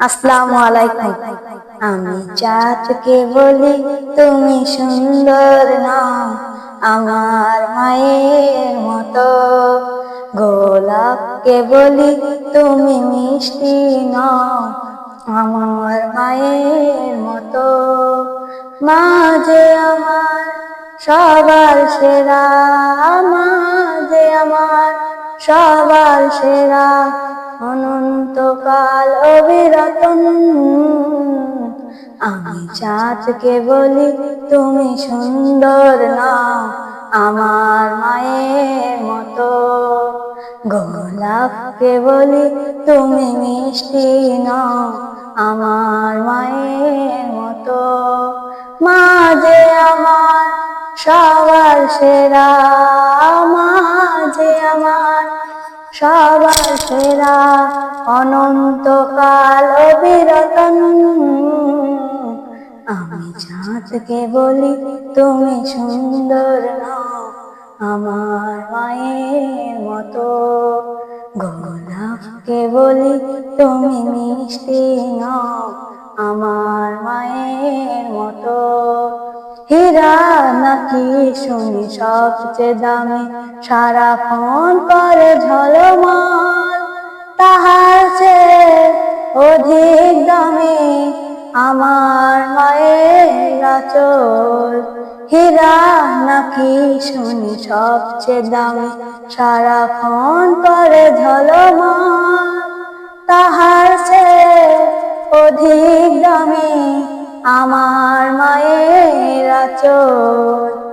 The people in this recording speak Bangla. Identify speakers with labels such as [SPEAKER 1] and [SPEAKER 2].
[SPEAKER 1] আসসালামু আলাইকুম। আমি চাঁদকে বলি, তুমি সুন্দর নাও আমার মায়ের মতো। গোলাপকে বলি, তুমি মিষ্টি নাও আমার মায়ের মতো। মা যে আমার সবার সেরা মা যে আমার সবার সেরা অনন্তকাল অবিরতন। আমি চাঁদকে বলি, তুমি সুন্দর না, আমার মায়ের মতো। গোলাপকে বলি, তুমি মিষ্টি না, আমার মায়ের মতো। মা যে আমার সবার সেরা মা যে আমার সবার সেরা অনন্তকাল অবিরতন। আমি চাঁদকে বলি, তুমি সুন্দর আমার মায়ের মতো। গোলাপকে বলি, তুমি মিষ্টি নাও আমার মায়ের মতো। হীরা নাকি শুনি সবচেয়ে দামি, সারা ফোন করে ঝলমল অধিক দামি আমার মায়ের আচল। হীরা নাকি শুনি সবচেয়ে দামি। সারা ফোন করে ঝলমল। তাহার চেয়ে অধিক দামি আমার মায়ের আচল।